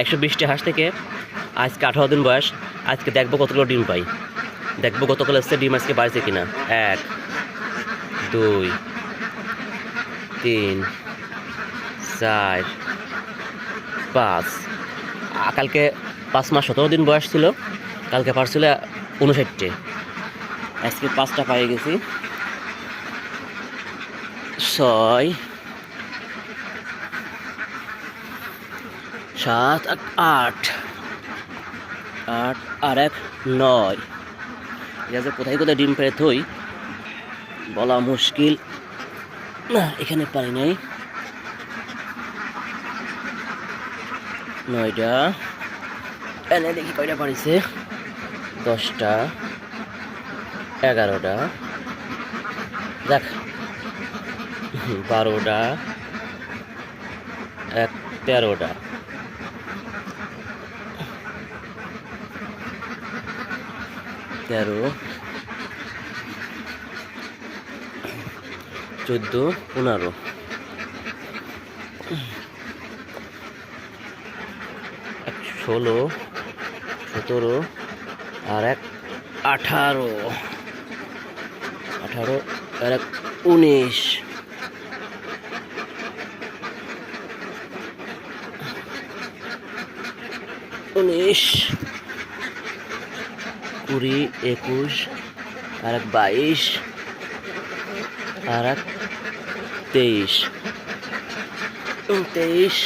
একশো বিশটি হাঁস থেকে আজকে আঠারো দিন বয়স, আজকে দেখব কতগুলো ডিম পাই। দেখব কতগুলো এসছে ডিম আজকে বাড়ছে কিনা। এক, দুই, তিন, চার, পাঁচ। কালকে পাঁচ মাস সতেরো দিন বয়স ছিল, কালকে পারছিল উনষাটটে আজকে পাঁচটা পাই গেছি। ছয় সাত আট। আট আর এক, নয়। এটা যে কোথায় কোথায় ডিম পেরে থই? বলা মুশকিল। না, এখানে পারি নাই। নয়টা। এনে দেখি কয়টা পারিছে দশটা। এগারোটা। দেখ। বারোটা। এক, তেরোটা। তেরো চোদ্দ পনেরো। ষোলো সতেরো আর এক আঠারো। আঠারো আর এক উনিশ। উনিশ। কুড়ি, একুশ, আর এক বাইশ, আর এক তেইশ। তেইশ,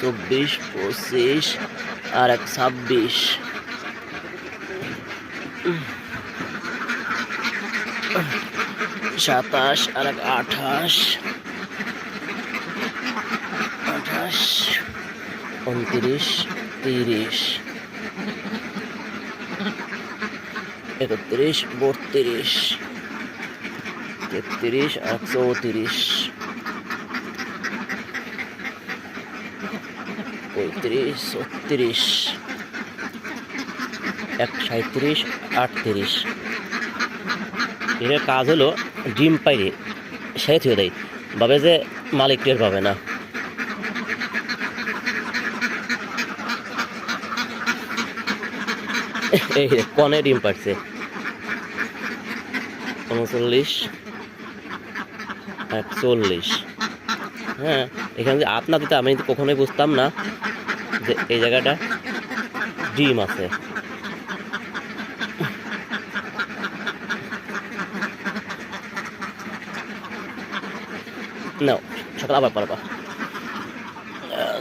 চব্বিশ, পঁচিশ, আর এক ছাব্বিশ। সাতাশ, আর এক আঠাশ। আঠাশ, উনত্রিশ, তিরিশ। একত্রিশ বত্রিশ, তেত্রিশ আর চৌত্রিশ পঁয়ত্রিশ, ছত্রিশ, এক সাঁত্রিশ আটত্রিশ। এর কাজ হলো ডিম পাইরে সে থুয়ে দেয়। ভাবে যে মালিক টের পাবে না। এই ডিম পাচ্ছে উনচল্লিশ, একচল্লিশ। হ্যাঁ এখানে যে আপ না দিতে আমি কখনোই বুঝতাম না যে এই জায়গাটা ডিম আছে। নাও, সকাল আবার পারবা।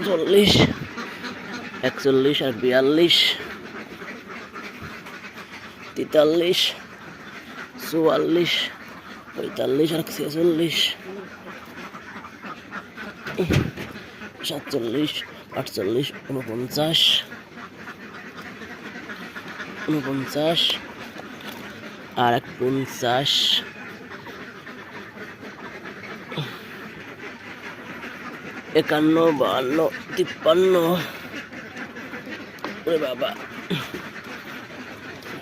চল্লিশ, একচল্লিশ আর বিয়াল্লিশ। তেতাল্লিশ চুয়াল্লিশ, পঁয়তাল্লিশ আর ছেচল্লিশ, সাতচল্লিশ, আটচল্লিশ উনপঞ্চাশ উনপঞ্চাশ আর এক পঞ্চাশ একান্ন, বাহান্ন, তিপ্পান্ন। বাবা।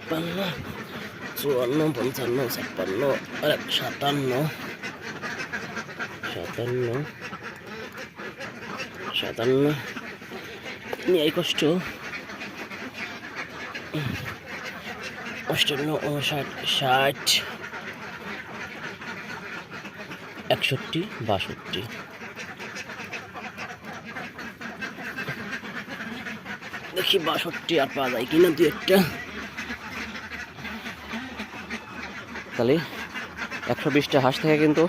তিপ্পান্ন চুয়ান্ন পঞ্চান্ন ছাপ্পান্ন আর এক সাতান্ন সাতান্ন সাতান্ন নিয়ে কষ্ট অষ্টান্ন উনষাট ষাট একষট্টি বাষট্টি দেখি বাষট্টি আর পাওয়া যায় কিনা দু একটা। তাহলে একশো বিশটা হাঁস থেকে কিন্তু।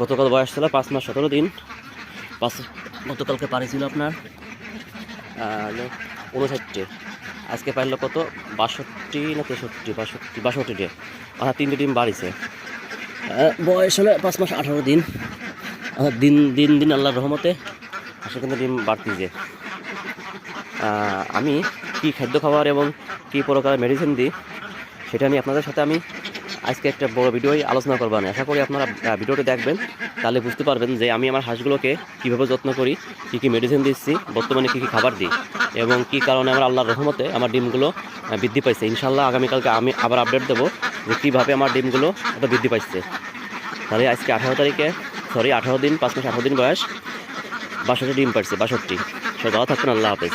গতকাল বয়স ছিল পাঁচ মাস সতেরো দিন। পাঁচ, গতকালকে পারি ছিল আপনার উনষাটটি। আজকে পাইলো কত? বাষট্টি না তেষট্টি? বাষট্টি বাষট্টি ডে অর্থাৎ তিনটে ডিম বাড়িছে। বয়স হলো পাঁচ মাস আঠারো দিন। অর্থাৎ দিন দিন দিন আল্লাহর রহমতে হাঁসের কিন্তু ডিম বাড়তিছে। আমি কি খাদ্য খাবার এবং কী প্রকার মেডিসিন দিই সেটা নিয়ে আপনাদের সাথে আমি আজকে একটা বড় ভিডিওই আলোচনা করব আমি আশা করি আপনারা ভিডিওটা দেখবেন। তাহলে বুঝতে পারবেন যে আমি আমার হাঁসগুলোকে কীভাবে যত্ন করি, কী কী মেডিসিন দিচ্ছি, বর্তমানে কী কী খাবার দিই এবং কী কারণে আমার আল্লাহর রহমতে আমার ডিমগুলো বৃদ্ধি পাইছে। ইনশাল্লাহ আগামীকালকে আমি আবার আপডেট দেবো যে কীভাবে আমার ডিমগুলো এত বৃদ্ধি পাইছে। তাহলে আজকে আঠারো তারিখে সরি আঠারো দিন, পাঁচ মাস আঠারো দিন বয়স, বাষট্টি ডিম পারছে বাষট্টি। সবাই ভালো থাকবেন, আল্লাহ হাফেজ।